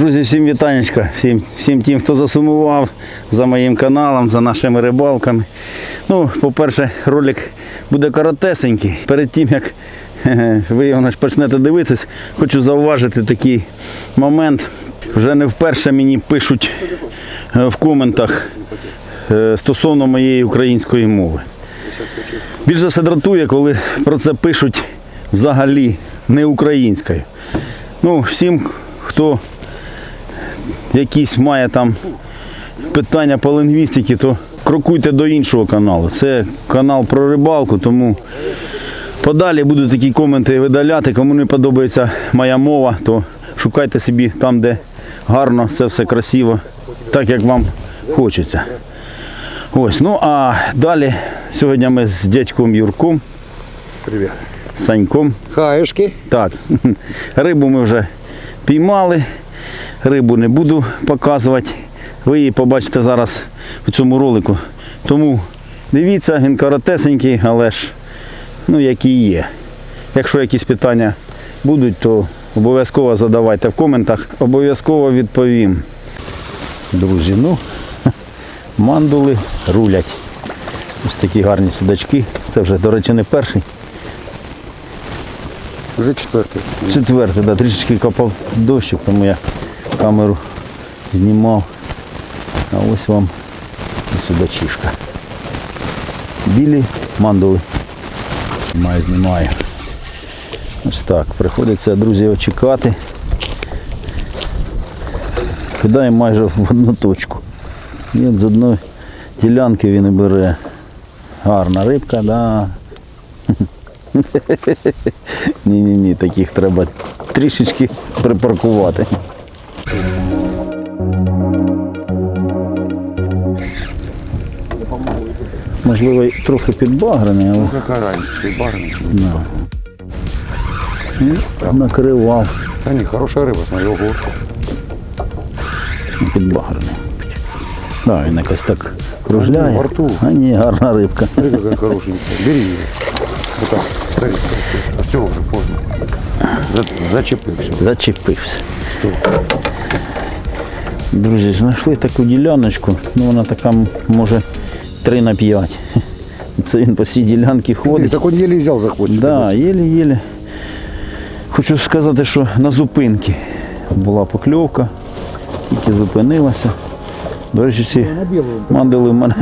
Друзі, всім вітанечка, всім, всім тим, хто засумував за моїм каналом, за нашими рибалками. Ну, по-перше, ролик буде коротесенький. Перед тим, як ви його почнете дивитись, хочу зауважити такий момент. Вже не вперше мені пишуть е, в коментах е, стосовно моєї української мови. Більш за все дратує, коли про це пишуть взагалі не українською. Ну, всім, хто якісь має там питання по лінгвістиці, то крокуйте до іншого каналу. Це канал про рибалку, тому подалі буду такі коменти видаляти. Кому не подобається моя мова, то шукайте собі там, де гарно, це все красиво, так як вам хочеться. Ось, ну а далі сьогодні ми з дядьком Юрком, Привет. Саньком. Хаешки. Так, рибу ми вже піймали, рибу не буду показувати. Ви її побачите зараз у цьому ролику. Тому дивіться, він коротесенький, але ж ну, який є. Якщо якісь питання будуть, то обов'язково задавайте в коментах, обов'язково відповім. Друзі, ну, мандули рулять. Ось такі гарні судачки. Це вже, до речі, не перший. Уже четвертый. Четвертий, да, трішечки копав дощик, тому я камеру знімав. А ось вам і судачишка. Білі мандули. Знімаю, знімаю. Ось так, приходиться, друзі, його чекати. Кидає майже в одну точку. І от з одної ділянки він і бере. Гарна рибка, да. Ні-ні-ні, таких треба трішечки припаркувати. Можливо, й трохи підбагрений, але Как оранжевый, барный. накривав Да не, хорошая рыба, смотри, ого. підбагрений. Да, він якось так кружляє. Во рту. А ні, гарна рибка. Смотри, какая хорошенькая. Бери ее. Вот так. Смотри, а все уже поздно. За- Зачепил все. Зачепився. Стой. Друзі, знайшли таку діляночку, ну вона така м, може 3 на 5. Це він по цій ділянці ходить. Так он еле взял за хвостик. Да, єлі-єлі. Хочу сказати, що на зупинці була покльовка, тільки зупинилася. До речі, ці На мандили в мене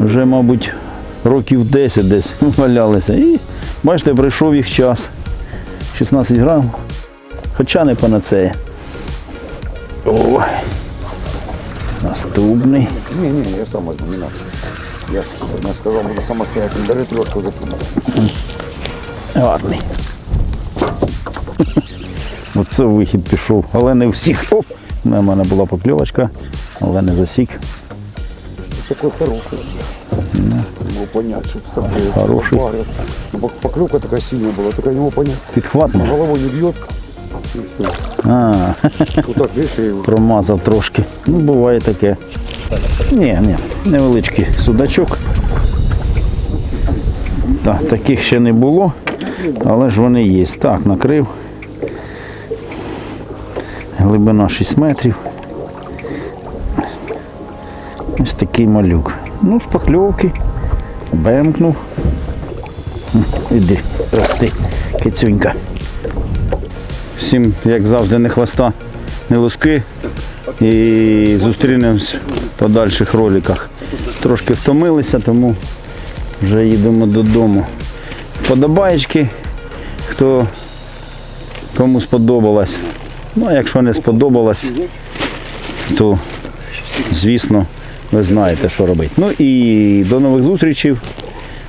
вже, мабуть, років 10 десь валялися. І бачите, прийшов їх час. 16 грам. Хоча не панацея. Ой. Наступний. Не, не, я сам возьму, не надо. Я ж я сказал, буду самостоятельно. Даже трешку запрыгнул. Гарний. Оце вихід пішов, але не всіх. Оп! У мене була покльовочка, але не засік. Такой хороший. Не понять, что с тобой. Хороший. Парят. Пок- Поклевка такая сильная была, только не могу понять. Підхват може? Головой не бьет. А, видишь, я его промазав трошки. Ну, буває таке. Ні, ні, невеличкий судачок. Так, таких ще не було, але ж вони є. Так, накрив. Глибина 6 метрів. Ось такий малюк. Ну, з покльовки. Бемкнув. Іди, рости, кицюнька. Всім, як завжди, не хвоста, не луски. І зустрінемось в подальших роликах. Трошки втомилися, тому вже їдемо додому. Подобаєчки, хто кому сподобалось. Ну, а якщо не сподобалось, то звісно, ви знаєте, що робити. Ну і до нових зустрічей.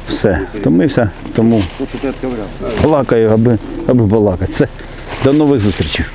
Все, втомився, тому балакаю, аби, аби балакати. До нових зустрічей.